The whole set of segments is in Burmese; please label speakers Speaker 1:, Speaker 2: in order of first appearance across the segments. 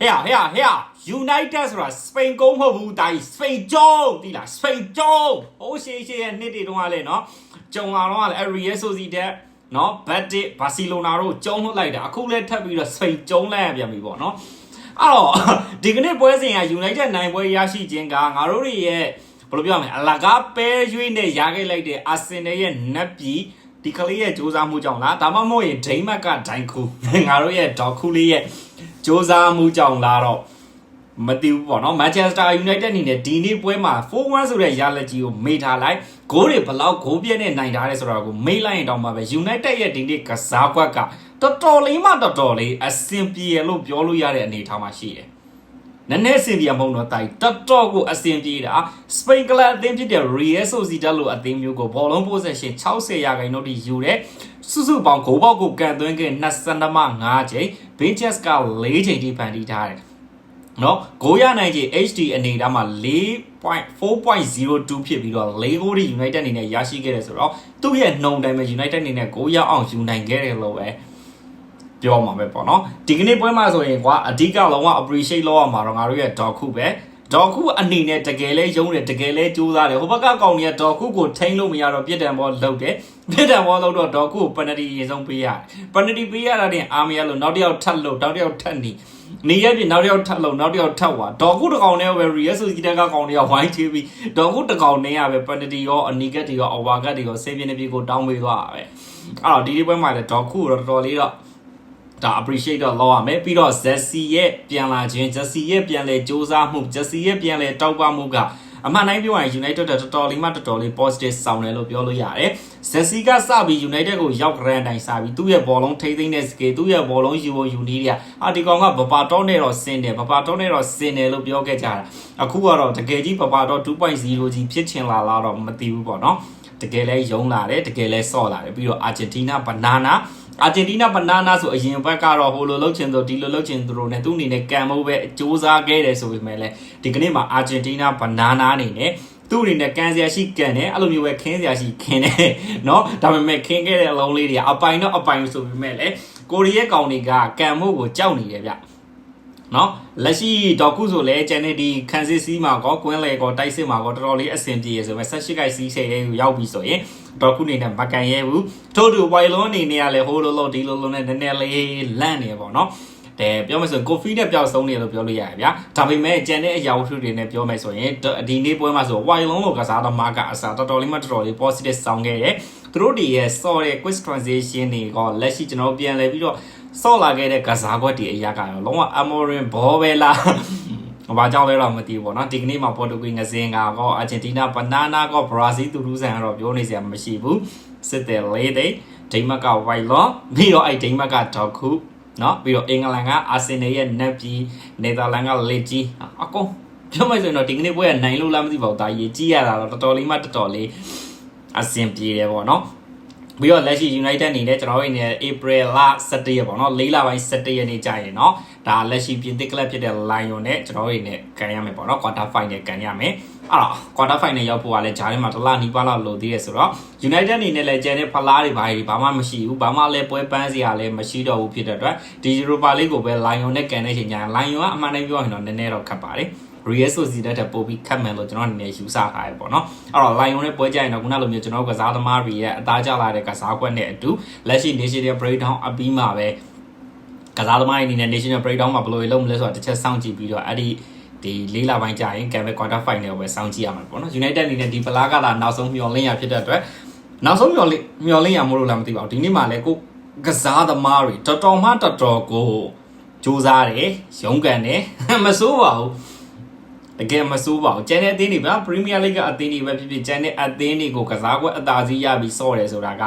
Speaker 1: ဟဲ့ဟဲ့ဟဲ့ United ဆိုတာစပိန်ကုန်းမဟုတ်ဘူးတာကြီးစပိန်ကျုံတိလားစပိန်ကျုံဟိုးရှေးရှေးရဲ့နှစ်တွေတုန်းကလည်းနော်ကျုံလာတော့ကလည်း Real Sociedad နော်ဘတ်တစ်ဘာစီလိုနာတို့ကျုံလွှတ်လိုက်တာအခုလည်းထပ်ပြီးတော့စပိန်ကျုံလိုက်ရပြန်ပြီပေါ့နော်အဲ့တော့ဒီကနေ့ပွဲစဉ်က United နိုင်ပွဲရရှိခြင်းကငါတို့တွေရဲ့ဘယ်လိုပြောရမလဲအလကားပဲရွေးနဲ့ရခဲ့လိုက်တဲ့အာဆင်နယ်ရဲ့နက်ပြည်ဒီကလေးရဲ့စူးစမ်းမှုကြောင့်လားဒါမှမဟုတ်ရင်ဒိမတ်ကဒိုင်ခုငါတို့ရဲ့ဒေါ်ခုလေးရဲ့ စူးစမ်းမှုကြောင့်လားတော့မသိဘူးပေါ့နော် Manchester United အနေနဲ့ဒီနေ့ပွဲမှာ4-1ဆိုတဲ့ရလက်ကြီးကိုမေ့ထားလိုက်ဂိုးတွေဘလောက်ဂိုးပြည့်နဲ့နိုင်ထားတယ်ဆိုတာကိုမေ့လိုက်ရင်တောင်မှပဲ United ရဲ့ဒီနေ့ကစားကွက်ကတော်တော်လေးမှတော်တော်လေးအဆင်ပြေလို့ပြောလို့ရတဲ့အနေအထားမှာရှိတယ်နည်းနည်းအဆင်ပြေမဟုတ်တော့တိုင်တော်တော်ကိုအဆင်ပြေတာစပိန်ကလပ်အသင်းဖြစ်တဲ့ Real Sociedad လို့အသင်းမျိုးကိုဘောလုံး possession 60ရာခိုင်နှုန်းထိယူတဲ့စုစုပေါင်းဂိုးပေါက်ကိုကန်သွင်းခဲ့22မှ5ချိန် Benches က4ချိန်ထိဖန်တီးထားတယ်နော်ဂိုးရနိုင်ခြေ HD အနေဒါမှ4.4.02ဖြစ်ပြီးတော့၄ဂိုးဒီ United အနေနဲ့ရရှိခဲ့တယ်ဆိုတော့သူ့ရဲ့နှုံတိုင်းမှာ United အနေနဲ့ဂိုးရအောင်ယူနိုင်ခဲ့တယ်လို့ပဲပြောမှာပဲပေါ့နော်ဒီကနေ့ပွဲမှာဆိုရင်ကွာအဓိကလုံးဝ appreciate လုပ်ရမှာတော့ငါတို့ရဲ့ဒေါ်ခုပဲ ဒေါ်ခုအနေနဲ့တကယ်လဲယုံတယ်တကယ်လဲကြိုးစားတယ်ဟိုဘက်ကကောင်တွေကဒေါ်ခုကိုထိန်းလို့မရတော့ပြစ်ဒဏ်ဘောလောက်တယ်ပြစ်ဒဏ်ဘောလောက်တော့ဒေါ်ခုကိုပနတီရေဆုံးပေးရတယ်ပနတီပေးရတာတင်အားမရလို့နောက်တစ်ယောက်ထပ်လို့နောက်တစ်ယောက်ထပ်နေနေရပြင်နောက်တစ်ယောက်ထပ်လို့နောက်တစ်ယောက်ထပ်သွားဒေါ်ခုတကောင်နဲ့ပဲ real ဆိုကြီးတက်ကကောင်တွေကဝိုင်းချေးပြီးဒေါ်ခုတကောင်နဲ့ရပဲပနတီရောအနီကက်တွေရောအဝါကက်တွေရောဆေးပြင်းနေပြီကိုတောင်းပေးသွားတာပဲအဲ့တော့ဒီဒီပွဲမှာလည်းဒေါ်ခုတော့တော်တော်လေးတော့ ဒါ appreciate တော့လောက်ရမယ်ပြီးတော့ Jesse ရဲ့ပြန်လာခြင်း Jesse ရဲ့ပြန်လဲစူးစမ်းမှု Jesse ရဲ့ပြန်လဲတောက်ပမှုကအမှန်တိုင်းပြောရင် United တော်တော်လေးမှတော်တော်လေး positive ဆောင်တယ်လို့ပြောလို့ရတယ်။ Jesse ကစပြီး United ကိုရောက်ကြတဲ့အတိုင်းစပြီးသူ့ရဲ့ဘောလုံးထိမ့်သိမ့်တဲ့ skill သူ့ရဲ့ဘောလုံးယူဖို့ယူနည်းတွေကအာဒီကောင်ကဘပါတော့နဲ့တော့ဆင်းတယ်ဘပါတော့နဲ့တော့ဆင်းတယ်လို့ပြောခဲ့ကြတာ။အခုကတော့တကယ်ကြီးဘပါတော့2.0ကြီးဖြစ်ချင်လာလားတော့မသိဘူးပေါ့နော်။တကယ်လဲယုံလာတယ်တကယ်လဲဆော့လာတယ်ပြီးတော့ Argentina banana အာဂျင်တီးနားဘနာနာဆိုအရင်ဘက်ကတော့ဟိုလိုလှုပ်ချင်ဆိုဒီလိုလှုပ်ချင်သူတို့ ਨੇ သူ့အနေနဲ့ကံမိုးပဲစ조사ခဲ့တယ်ဆိုပေမဲ့လည်းဒီကနေ့မှာအာဂျင်တီးနားဘနာနာအနေနဲ့သူ့အနေနဲ့ကန်စရာရှိကန်တယ်အဲ့လိုမျိုးပဲခင်းစရာရှိခင်းတယ်เนาะဒါပေမဲ့ခင်းခဲ့တဲ့အလုံးလေးတွေကအပိုင်တော့အပိုင်ဆိုပေမဲ့လည်းကိုရီးယားကောင်တွေကကံမိုးကိုကြောက်နေတယ်ဗျ နော်လက်ရှိဒေါကုဆိုလဲကျန်တဲ့ဒီခန်စစ်စီးမှာကောကွင်းလေကောတိုက်စစ်မှာကောတော်တော်လေးအဆင်ပြေရဆိုပေမဲ့18ခိုက်စီးဆယ်ရဲ့ရောက်ပြီဆိုရင်ဒေါကုနေနဲ့မကန်ရဲဘူးထို့တူဝိုင်လွန်အနေနဲ့ကလည်းဟိုလိုလိုဒီလိုလိုနဲ့နည်းနည်းလေးလန့်နေပေါ့နော်တဲ့ပြောမယ်ဆိုရင်ကိုဖီနဲ့ပျောက်ဆုံးနေလို့ပြောလို့ရတယ်ဗျာဒါပေမဲ့ကျန်တဲ့အရာဝတ္ထုတွေနဲ့ပြောမယ်ဆိုရင်ဒီနေ့ပွဲမှာဆိုဝိုင်လုံးလိုကစားသမားကအစားတော်တော်လေးမှတော်တော်လေး positive ဆောင်းခဲ့တယ်သူတို့တွေရဲ့ saw တဲ့ quick transition တွေကလက်ရှိကျွန်တော်ပြန်လဲပြီးတော့ ဆော့လာခဲ့တဲ့ကစားကွက်တွေအရာကရောလုံးဝ Amorin ဘောပဲလားဘာကြောင့်လဲတော့မသိဘူးပေါ့နော်ဒီကနေ့မှာပေါ်တူဂီငစင်ကတော့အာဂျင်တီးနားဘနာနာကဘရာဇီးတူလူဆန်ကတော့ပြောနေစရာမရှိဘူးစစ်တယ်လေးတိတ်ဒိမတ်ကဝိုင်လော့ပြီးတော့အဲ့ဒိမတ်ကဒေါက်ခုနော်ပြီးတော့အင်္ဂလန်ကအာဆင်နယ်ရဲ့နက်ပြီးနယ်သာလန်ကလက်ကြီးအကုန်ပြောမှဆိုရင်တော့ဒီကနေ့ပွဲကနိုင်လို့လားမသိပါဘူးဒါရေးကြည့်ရတာတော့တော်တော်လေးမှတော်တော်လေးအဆင်ပြေတယ်ပေါ့နော် ပြီးတော့လက်ရှိ United အနေနဲ့ကျွန်တော်တို့အနေနဲ့ April လ17ရက်ပေါ့နော်၄လပိုင်း17ရက်နေ့ကြာရင်เนาะဒါလက်ရှိပြင်သစ်ကလပ်ဖြစ်တဲ့ Lion နဲ့ကျွန်တော်တို့အနေနဲ့ကန်ရမယ်ပေါ့နော် quarter final ကန်ရမယ်အဲ့တော့ quarter final ရောက်ဖို့ကလည်းဂျားထဲမှာတစ်လနီးပါးလောက်လိုသေးတယ်ဆိုတော့ United အနေနဲ့လည်းကျန်တဲ့ဖလားတွေဘာတွေဘာမှမရှိဘူးဘာမှလည်းပွဲပန်းစရာလည်းမရှိတော့ဘူးဖြစ်တဲ့အတွက်ဒီ Europa League ကိုပဲ Lion နဲ့ကန်တဲ့ချိန်ကျရင် Lion ကအမှန်တိုင်းပြောရင်တော့နည်းနည်းတော့ခက်ပါတယ် Real Sociedad တက်ပို့ပြီးခတ်မယ်လို့ကျွန်တော်အနေနဲ့ယူဆထားရပေါ့နော်အဲ့တော့ Lion နဲ့ပွဲကြရင်တော့ခုနလိုမျိုးကျွန်တော်ကစားသမားတွေရဲ့အသားကျလာတဲ့ကစားကွက်နဲ့အတူလက်ရှိ National Breakdown အပြီးမှာပဲကစားသမားတွေအနေနဲ့ National Breakdown မှာဘယ်လိုလုပ်မလဲဆိုတာတစ်ချက်စောင့်ကြည့်ပြီးတော့အဲ့ဒီဒီလေးလပိုင်းကြာရင် Gambit Quarter Final ပဲစောင့်ကြည့်ရမှာပေါ့နော် United အနေနဲ့ဒီပလာကလာနောက်ဆုံးမျောလင့်ရဖြစ်တဲ့အတွက်နောက်ဆုံးမျောလင့်မျောလင့်ရမလို့လားမသိပါဘူးဒီနေ့မှလည်းကိုကစားသမားတွေတော်တော်မှတော်တော်ကိုစူးစားတယ်ရုန်းကန်တယ်မစိုးပါဘူး တကယ်မစိုးပါဘူးကျန်တဲ့အသင်းတွေဗျာပရီးမီးယားလိဂ်ကအသင်းတွေပဲဖြစ်ဖြစ်ကျန်တဲ့အသင်းတွေကိုကစားကွက်အသာစီးရပြီးစော့တယ်ဆိုတာက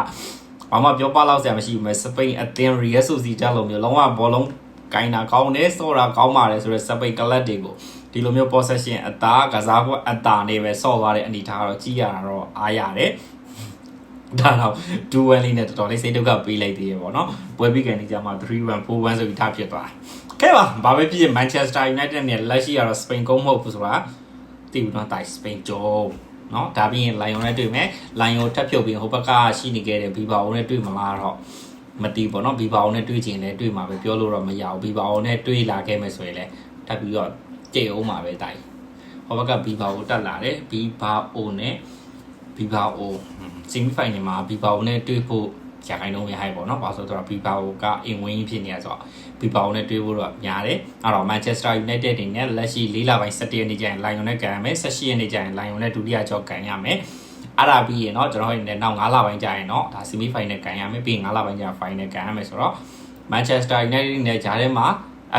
Speaker 1: ဘာမှပြောပလောက်စရာမရှိဘူးမဲ့စပိန်အသင်း Real Sociedad လိုမျိုးလုံးဝဘောလုံးကိုင်းတာကောင်းတယ်စော့တာကောင်းပါတယ်ဆိုတော့စပိန်ကလပ်တွေကိုဒီလိုမျိုး possession အသာကစားကွက်အသာနေပဲစော့သွားတဲ့အနေထားကတော့ကြီးရတာတော့အားရတယ်ဒါတော့2 1လေးနဲ့တော်တော်လေးစိတ်ဒုက္ခပေးလိုက်သေးရပေါ့နော်ပွဲပြီးကန်နေကြမှာ3 1 4 1ဆိုပြီးထားဖြစ်သွား ခဲ့ပါဘာပဲဖြစ်ဖြစ် Manchester United နဲ့လက်ရှိကတော့ Spain ကုန်းမဟုတ်ဘူးဆိုတာသိဘူးနော်တိုင် Spain ကြုံနော်ဒါပြီးရင် Lion နဲ့တွေ့မယ် Lion ထပ်ဖြုတ်ပြီးဟိုဘက်ကရှိနေခဲ့တဲ့ Viva နဲ့တွေ့မလားတော့မတီးပေါ့နော်ဘီဘာအောင်နဲ့တွေးချင်လဲတွေးမှာပဲပြောလို့တော့မရဘူးဘီဘာအောင်နဲ့တွေးလာခဲ့မယ်ဆိုရင်လဲထပ်ပြီးတော့ကြိတ်အောင်မှာပဲတိုင်ဟောဘက်ကဘီဘာကိုတက်လာတယ်ဘီဘာအိုနဲ့ဘီဘာအိုဆီမီဖိုင်နယ်မှာဘီဘာအိုနဲ့တွေးဖို့ ရာခိုင်နှုန်းပဲဟိုက်ပေါ့နော်။ဘာလို့ဆိုတော့ FIFA ကအင်ဝင်းကြီးဖြစ်နေရဆိုတော့ FIFA နဲ့တွေးဖို့တော့များတယ်။အဲ့တော့ Manchester United အနေနဲ့လက်ရှိ၄လပိုင်း၁၁ရက်နေ့ကျရင် Lion နဲ့ကန်ရမယ်။၁၈ရက်နေ့ကျရင် Lion နဲ့ဒုတိယကြောကန်ရမယ်။အဲ့ဒါပြီးရင်เนาะကျွန်တော်တို့လည်းနောက်9လပိုင်းကြာရင်เนาะဒါ semi final ကန်ရမယ်ပြီးရင်9လပိုင်းကြာ final ကန်ရမယ်ဆိုတော့ Manchester United နဲ့ဂျားထဲမှာ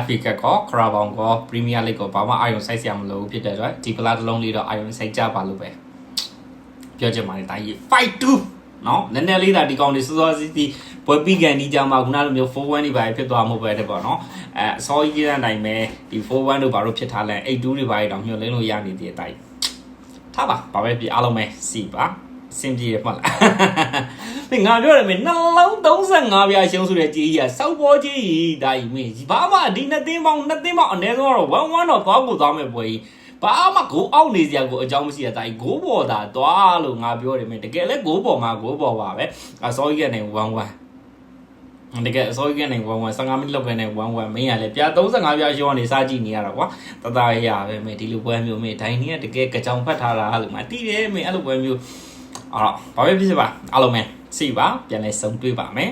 Speaker 1: FA Cup ကော Carabao ကော Premier League ကောဘာမှအာရုံစိုက်စရာမလိုဘူးဖြစ်တဲ့အတွက်ဒီကလာတစ်လုံးလေးတော့အာရုံစိုက်ကြပါလို့ပဲပြောချင်ပါတယ်ဒါကြီး5 2 နော်နည်းနည်းလေးသာဒီကောင်တွေစောစောစီးစီးဘွယ်ပြီးကန်ဒီကြမှာခုနလိုမျိုး41တွေပါဖြစ်သွားမှုပဲတဲ့ပေါ့နော်အဲအစောကြီးတဲ့အတိုင်းပဲဒီ41တို့ဘာလို့ဖြစ်ထားလဲ82တွေပါတောင်ညှို့လင်းလို့ရနေတဲ့အတိုင်းထားပါဘာပဲပြအားလုံးပဲစီပါစင်ပြေမှလားဒီငါပြောရမယ်နှလုံး35ပြားရှုံးဆိုတဲ့ကြေးကြီးကစောက်ပေါ်ကြီးဒါကြီးမင်းဘာမှဒီနှစ်သိန်းပေါင်းနှစ်သိန်းပေါင်းအနည်းဆုံးတော့1 1တော့သွားကိုသွားမယ်ပွဲကြီး ဘာမှဂိုးအောက်နေစရာကိုအကြောင်းမရှိတဲ့ဒါကြီးဂိုးပေါ်တာသွားလို့ငါပြောတယ်မင်းတကယ်လဲဂိုးပေါ်မှာဂိုးပေါ်ပါပဲအစောကြီးကနေ1 1တကယ်အစောကြီးကနေ1 1 15မိနစ်လောက်ကနေ1 1မင်းရလဲပြာ35ပြားရှုံးကနေစားကြည့်နေရတာကွာတသားရရပဲမင်းဒီလိုပွဲမျိုးမင်းဒိုင်းနီးကတကယ်ကြောင်ဖတ်ထားတာလို့မတိတယ်မင်းအဲ့လိုပွဲမျိုးအဲ့တော့ဘာပဲဖြစ်စေပါအားလုံးပဲစီပါပြန်လဲဆုံတွေ့ပါမယ်